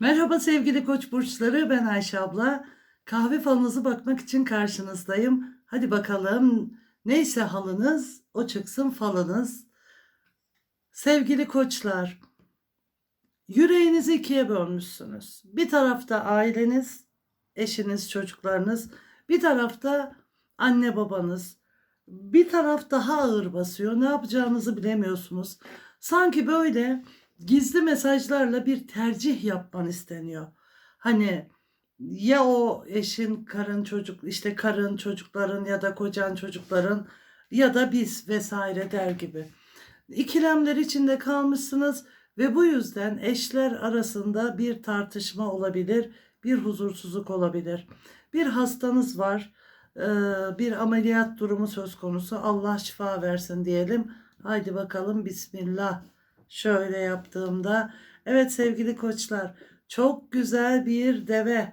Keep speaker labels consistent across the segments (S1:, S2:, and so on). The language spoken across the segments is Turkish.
S1: Merhaba sevgili koç burçları ben Ayşe abla. Kahve falınızı bakmak için karşınızdayım. Hadi bakalım neyse halınız o çıksın falınız. Sevgili koçlar yüreğinizi ikiye bölmüşsünüz. Bir tarafta aileniz, eşiniz, çocuklarınız. Bir tarafta anne babanız. Bir taraf daha ağır basıyor. Ne yapacağınızı bilemiyorsunuz. Sanki böyle gizli mesajlarla bir tercih yapman isteniyor. Hani ya o eşin, karın, çocuk, işte karın, çocukların ya da kocan çocukların ya da biz vesaire der gibi. İkilemler içinde kalmışsınız ve bu yüzden eşler arasında bir tartışma olabilir, bir huzursuzluk olabilir. Bir hastanız var, eee, bir ameliyat durumu söz konusu. Allah şifa versin diyelim. Haydi bakalım Bismillah. Şöyle yaptığımda evet sevgili koçlar çok güzel bir deve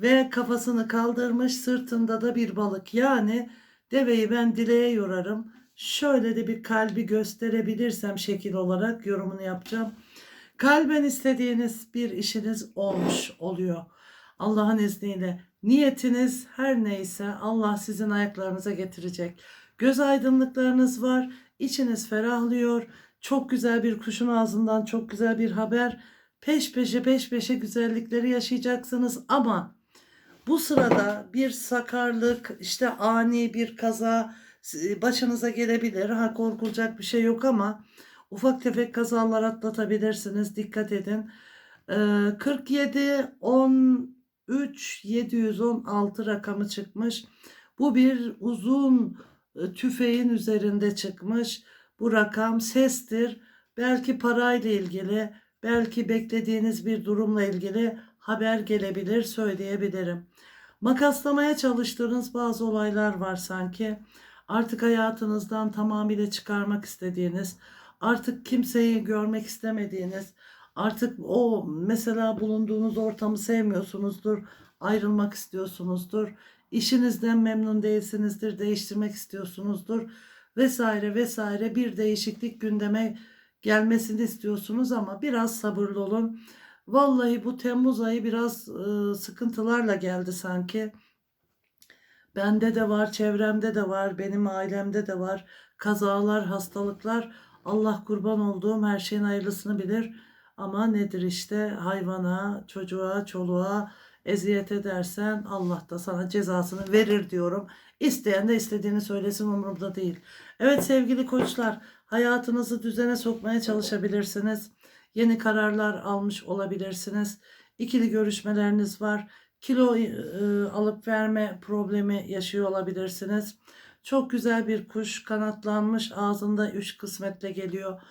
S1: ve kafasını kaldırmış sırtında da bir balık. Yani deveyi ben dileğe yorarım. Şöyle de bir kalbi gösterebilirsem şekil olarak yorumunu yapacağım. Kalben istediğiniz bir işiniz olmuş oluyor. Allah'ın izniyle niyetiniz her neyse Allah sizin ayaklarınıza getirecek. Göz aydınlıklarınız var, içiniz ferahlıyor. Çok güzel bir kuşun ağzından çok güzel bir haber. Peş peşe peş peşe güzellikleri yaşayacaksınız ama bu sırada bir sakarlık, işte ani bir kaza e, başınıza gelebilir. Ha korkulacak bir şey yok ama ufak tefek kazalar atlatabilirsiniz. Dikkat edin. Ee, 47 13 716 rakamı çıkmış. Bu bir uzun e, tüfeğin üzerinde çıkmış. Bu rakam sestir. Belki parayla ilgili, belki beklediğiniz bir durumla ilgili haber gelebilir, söyleyebilirim. Makaslamaya çalıştığınız bazı olaylar var sanki. Artık hayatınızdan tamamıyla çıkarmak istediğiniz, artık kimseyi görmek istemediğiniz, artık o mesela bulunduğunuz ortamı sevmiyorsunuzdur, ayrılmak istiyorsunuzdur, işinizden memnun değilsinizdir, değiştirmek istiyorsunuzdur vesaire vesaire bir değişiklik gündeme gelmesini istiyorsunuz ama biraz sabırlı olun. Vallahi bu Temmuz ayı biraz e, sıkıntılarla geldi sanki. Bende de var, çevremde de var, benim ailemde de var. Kazalar, hastalıklar. Allah kurban olduğum her şeyin hayırlısını bilir. Ama nedir işte hayvana, çocuğa, çoluğa eziyet edersen Allah da sana cezasını verir diyorum. İsteyen de istediğini söylesin umurumda değil. Evet sevgili koçlar hayatınızı düzene sokmaya çalışabilirsiniz. Yeni kararlar almış olabilirsiniz. İkili görüşmeleriniz var. Kilo e, alıp verme problemi yaşıyor olabilirsiniz. Çok güzel bir kuş kanatlanmış ağzında üç kısmetle geliyor.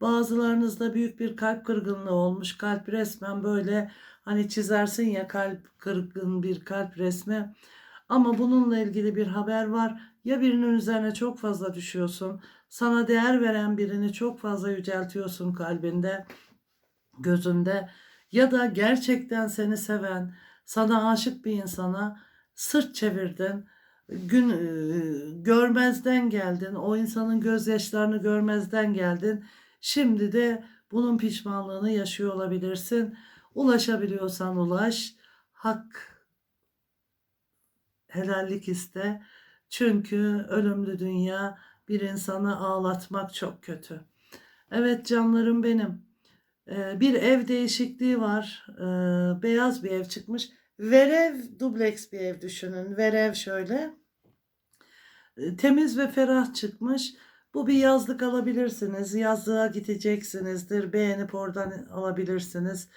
S1: Bazılarınızda büyük bir kalp kırgınlığı olmuş. Kalp resmen böyle hani çizersin ya kalp kırgın bir kalp resmi. Ama bununla ilgili bir haber var. Ya birinin üzerine çok fazla düşüyorsun. Sana değer veren birini çok fazla yüceltiyorsun kalbinde, gözünde. Ya da gerçekten seni seven, sana aşık bir insana sırt çevirdin. Gün e, görmezden geldin. O insanın gözyaşlarını görmezden geldin. Şimdi de bunun pişmanlığını yaşıyor olabilirsin. Ulaşabiliyorsan ulaş. Hak helallik iste. Çünkü ölümlü dünya bir insanı ağlatmak çok kötü. Evet canlarım benim. Ee, bir ev değişikliği var. Ee, beyaz bir ev çıkmış. Verev dubleks bir ev düşünün. Verev şöyle. Ee, temiz ve ferah çıkmış. Bu bir yazlık alabilirsiniz. Yazlığa gideceksinizdir. Beğenip oradan alabilirsiniz.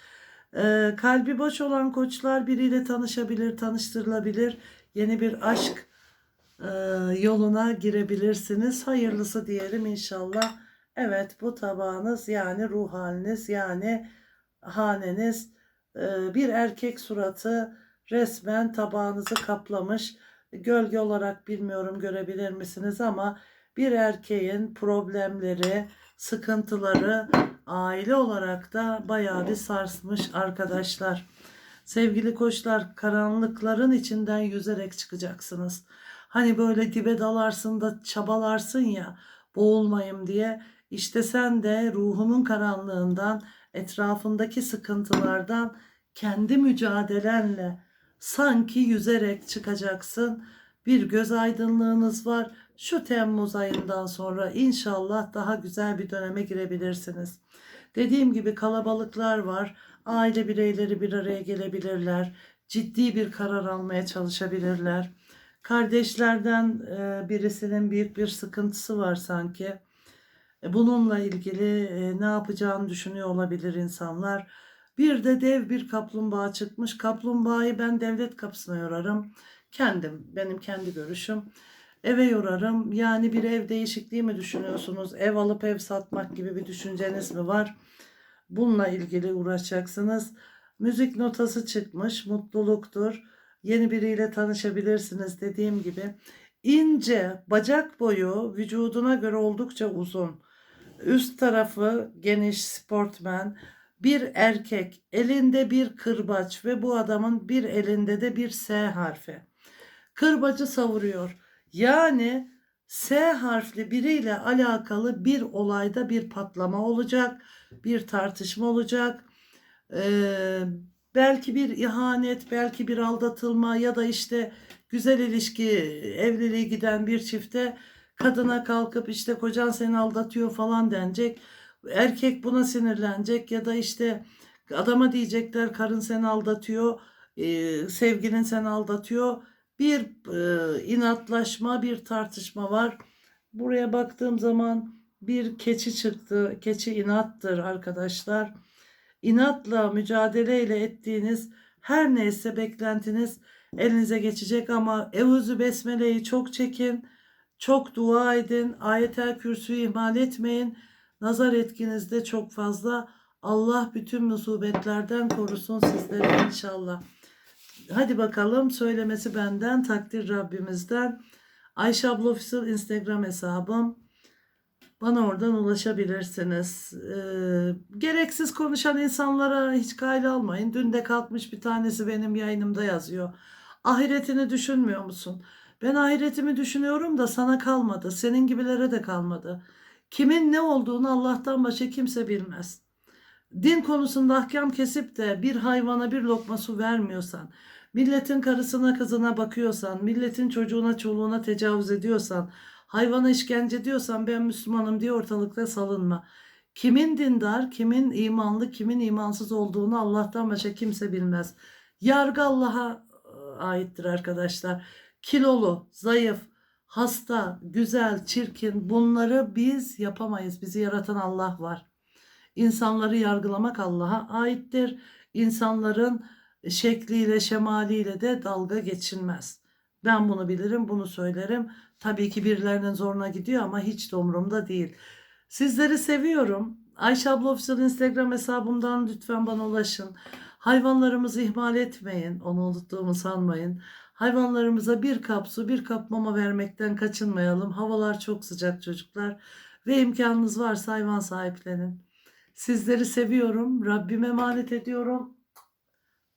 S1: Ee, kalbi boş olan koçlar biriyle tanışabilir, tanıştırılabilir. Yeni bir aşk e, yoluna girebilirsiniz. Hayırlısı diyelim inşallah. Evet bu tabağınız yani ruh haliniz yani haneniz e, bir erkek suratı resmen tabağınızı kaplamış. Gölge olarak bilmiyorum görebilir misiniz ama bir erkeğin problemleri, sıkıntıları aile olarak da bayağı bir sarsmış arkadaşlar. Sevgili koçlar karanlıkların içinden yüzerek çıkacaksınız. Hani böyle dibe dalarsın da çabalarsın ya boğulmayayım diye. İşte sen de ruhunun karanlığından, etrafındaki sıkıntılardan kendi mücadelenle sanki yüzerek çıkacaksın. Bir göz aydınlığınız var. Şu Temmuz ayından sonra inşallah daha güzel bir döneme girebilirsiniz. Dediğim gibi kalabalıklar var. Aile bireyleri bir araya gelebilirler. Ciddi bir karar almaya çalışabilirler. Kardeşlerden e, birisinin büyük bir sıkıntısı var sanki. E, Bununla ilgili e, ne yapacağını düşünüyor olabilir insanlar. Bir de dev bir kaplumbağa çıkmış. Kaplumbağayı ben devlet kapısına yorarım. Kendim, benim kendi görüşüm. Eve yorarım. Yani bir ev değişikliği mi düşünüyorsunuz? Ev alıp ev satmak gibi bir düşünceniz mi var? Bununla ilgili uğraşacaksınız. Müzik notası çıkmış. Mutluluktur. Yeni biriyle tanışabilirsiniz dediğim gibi. İnce, bacak boyu vücuduna göre oldukça uzun. Üst tarafı geniş sportmen. Bir erkek elinde bir kırbaç ve bu adamın bir elinde de bir S harfi. Kırbacı savuruyor. Yani S harfli biriyle alakalı bir olayda bir patlama olacak, bir tartışma olacak. Ee, belki bir ihanet, belki bir aldatılma ya da işte güzel ilişki, evliliği giden bir çifte kadına kalkıp işte kocan seni aldatıyor falan denecek. Erkek buna sinirlenecek ya da işte adama diyecekler karın seni aldatıyor, e, sevgilin seni aldatıyor. Bir e, inatlaşma, bir tartışma var. Buraya baktığım zaman bir keçi çıktı. Keçi inattır arkadaşlar. İnatla mücadeleyle ettiğiniz her neyse beklentiniz elinize geçecek ama Evuzu Besmele'yi çok çekin. Çok dua edin. Ayetel Kürsü'yü ihmal etmeyin. Nazar etkiniz de çok fazla. Allah bütün musibetlerden korusun sizleri inşallah. Hadi bakalım söylemesi benden, takdir Rabbimizden. Ayşe abla Official Instagram hesabım. Bana oradan ulaşabilirsiniz. Ee, gereksiz konuşan insanlara hiç kayda almayın. Dün de kalkmış bir tanesi benim yayınımda yazıyor. Ahiretini düşünmüyor musun? Ben ahiretimi düşünüyorum da sana kalmadı. Senin gibilere de kalmadı. Kimin ne olduğunu Allah'tan başka kimse bilmez. Din konusunda ahkam kesip de bir hayvana bir lokma su vermiyorsan, milletin karısına kızına bakıyorsan, milletin çocuğuna çoluğuna tecavüz ediyorsan, hayvana işkence ediyorsan ben Müslümanım diye ortalıkta salınma. Kimin dindar, kimin imanlı, kimin imansız olduğunu Allah'tan başka kimse bilmez. Yargı Allah'a aittir arkadaşlar. Kilolu, zayıf, hasta, güzel, çirkin bunları biz yapamayız. Bizi yaratan Allah var. İnsanları yargılamak Allah'a aittir. İnsanların şekliyle, şemaliyle de dalga geçilmez. Ben bunu bilirim, bunu söylerim. Tabii ki birilerinin zoruna gidiyor ama hiç de umurumda değil. Sizleri seviyorum. Ayşe abla Official Instagram hesabımdan lütfen bana ulaşın. Hayvanlarımızı ihmal etmeyin. Onu unuttuğumu sanmayın. Hayvanlarımıza bir kap su, bir kap mama vermekten kaçınmayalım. Havalar çok sıcak çocuklar. Ve imkanınız varsa hayvan sahiplenin. Sizleri seviyorum. Rabbime emanet ediyorum.